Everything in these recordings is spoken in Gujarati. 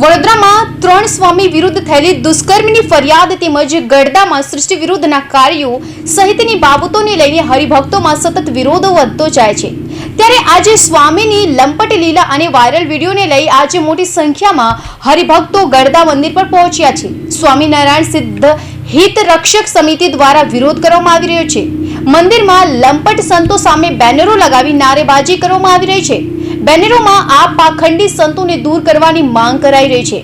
વડોદરામાં ત્રણ સ્વામી વિરુદ્ધ થયેલી દુષ્કર્મની ફરિયાદ તેમજ ગડદામાં સૃષ્ટિ વિરુદ્ધના કાર્યો સહિતની બાબતોને લઈને હરિભક્તોમાં સતત વિરોધો વધતો જાય છે. ત્યારે આજે સ્વામીની લંપટ લીલા અને વાયરલ વિડીયોને લઈ આજે મોટી સંખ્યામાં હરિભક્તો ગડદા મંદિર પર પહોંચ્યા છે. સ્વામિનારાયણ સિદ્ધ હિત રક્ષક સમિતિ દ્વારા વિરોધ કરવામાં આવી રહ્યો છે. મંદિરમાં લંપટ સંતો સામે બેનરો લગાવી નારેબાજી કરવામાં આવી રહી છે. બેનરોમાં આ પાખંડી સંતોને દૂર કરવાની માંગ કરાઈ રહી છે.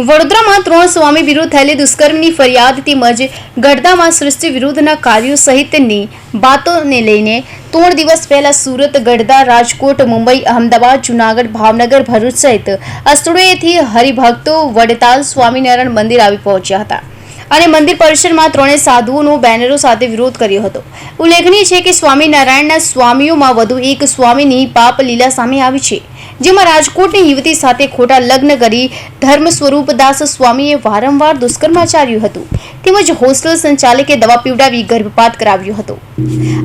વડોદરામાં ત્રણ સ્વામી વિરુદ્ધ થયેલી દુષ્કર્મની ફરિયાદ તેમજ ગઢડામાં સૃષ્ટિ વિરુદ્ધના કાર્યો સહિતની બાતોને લઈને ત્રણ દિવસ પહેલા સુરત, ગઢડા, રાજકોટ, મુંબઈ અહમદાબાદ જુનાગઢ, ભાવનગર, ભરૂચ સહિત આ હરિભક્તો વડતાલ સ્વામિનારાયણ મંદિર આવી પહોંચ્યા હતા. અને મંદિર પરિસરમાં ત્રણેય સાધુઓનો બેનરો સાથે વિરોધ કર્યો હતો. ઉલ્લેખનીય છે કે સ્વામિનારાયણના સ્વામીઓમાં વધુ એક સ્વામીની પાપ લીલા સામે આવી છે, જેમાં રાજકોટની યુવતી સાથે ખોટા લગ્ન કરી ધર્મ સ્વરૂપદાસ સ્વામીએ વારંવાર દુષ્કર્મ આચાર્યું હતું. તેમજ હોસ્ટેલ સંચાલકે દવા પીવડાવી ગર્ભપાત કરાવ્યો હતો.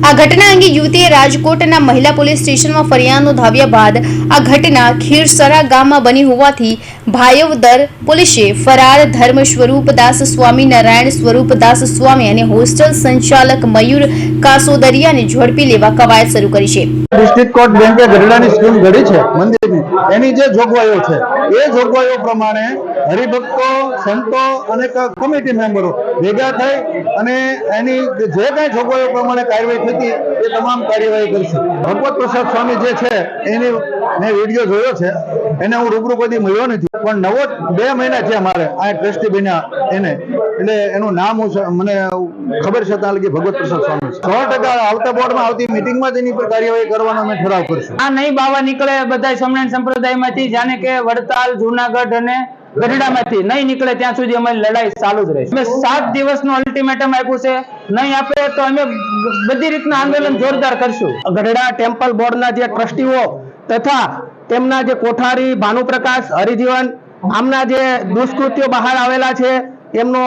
આ ઘટના અંગે યુવતીએ રાજકોટના મહિલા પોલીસ સ્ટેશનમાં ફરિયાદ નોંધાવ્યા બાદ આ ઘટના ખીરસરા ગામમાં બની હોવાથી ભાયવદર પોલીસે ફરાર ધર્મ સ્વરૂપદાસ સ્વામી નારાયણ સ્વરૂપદાસ સ્વામી અને હોસ્ટેલ સંચાલક મયુર કાસોદરિયાને ઝડપી લેવા કવાયત શરૂ કરી છે. ડિસ્ટ્રિક્ટ કોર્ટ બેંકે ઘટનાની સ્કીમ ઘડી છે મંદિરની. એની જે જોગવાઈઓ છે, એ જોગવાઈઓ પ્રમાણે હરિભક્તો, સંતો અને કમિટી મેમ્બરો ભેગા થઈ અને એની જે કાંઈ જોગવાઈઓ પ્રમાણે કાર્યવાહી થતી એ તમામ કાર્યવાહી કરશે. ભગવત પ્રસાદ સ્વામી જે છે, એની મેં વીડિયો જોયો છે, એને હું રૂબરૂ કદી મળ્યો નથી. પણ નવો બે મહિના છે મારે, આ ટ્રસ્ટી બન્યા એને. એટલે એનું નામ હું મને ખબર છે ત્યાં લગી ભગવત પ્રસાદ સ્વામી સો ટકા આવતા બોર્ડમાં આવતી મિટિંગમાં જ એની પર કાર્યવાહી કરવાનો અમે ઠરાવ કરશું. આ નહીં બાવા નીકળે બધા સમરણ સંપ્રદાયમાંથી, જાણે કે વડતાલ, જુનાગઢ અને ગઢડામાંથી નહીં નીકળે ત્યાં સુધી અમારી લડાઈ ચાલુ જ રહેશે. અમે સાત દિવસનું અલ્ટિમેટમ આપ્યું છે. નહીં આપે તો અમે બધી રીતના આંદોલન જોરદાર કરશું. ગઢડા ટેમ્પલ બોર્ડના જે ટ્રસ્ટીઓ તથા તેમના જે કોઠારી ભાનુપ્રકાશ, હરિજીવન, આમના જે દુષ્કૃત્યો બહાર આવેલા છે, તેમનો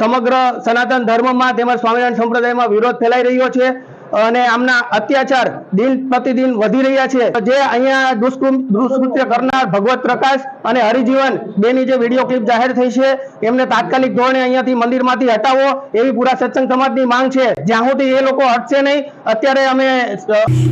સમગ્ર સનાતન ધર્મમાં તેમજ સ્વામિનારાયણ સંપ્રદાયમાં વિરોધ ફેલાઈ રહ્યો છે. અને આમના અત્યાચાર દિન પ્રતિદિન વધી રહ્યા છે. જે અહીંયા દુષ્કૃ- દુષ્કૃત્ય કરનાર ભગવત પ્રકાશ અને હરિજીવન બેની જે વીડિયો ક્લિપ જાહેર થઈ છે, એમને તાત્કાલિક ધોરણે અહીંયાથી મંદિરમાંથી હટાવો એવી પૂરા સત્સંગ સમાજની માંગ છે. જ્યાં સુધી એ લોકો હટશે નહીં, અત્યારે અમે,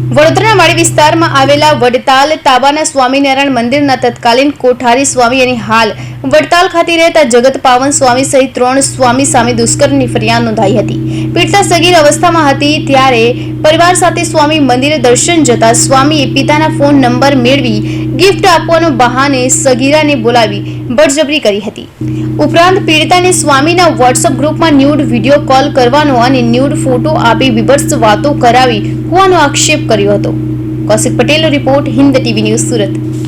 વડોદરાના વાડી વિસ્તારમાં આવેલા વડતાલ તાબાના સ્વામિનારાયણ મંદિરના તત્કાલીન કોઠારી સ્વામી અને હાલ. વડતાલ ખાતે રહેતા જગત પાવન સ્વામી સહિત ત્રણ સ્વામી સામે દુષ્કર્મની ફરિયાદ નોંધાઈ હતી. પીડિતા સગીર અવસ્થામાં હતી ત્યારે પરિવાર સાથે સ્વામી મંદિરે દર્શન જતા સ્વામીએ પિતાના ફોન નંબર મેળવી ગિફ્ટ આપવાનો બહાને સગીરાને બોલાવી બળજબરી કરી હતી. ઉપરાંત પીડિતાને સ્વામીના વોટ્સઅપ ગ્રુપમાં ન્યૂડ વીડિયો કોલ કરવાનો અને ન્યૂડ ફોટો આપી વિભત્સ વાતો કરાવી હોવાનો આક્ષેપ કર્યો હતો. કૌશિક પટેલનો report Hind TV news Surat.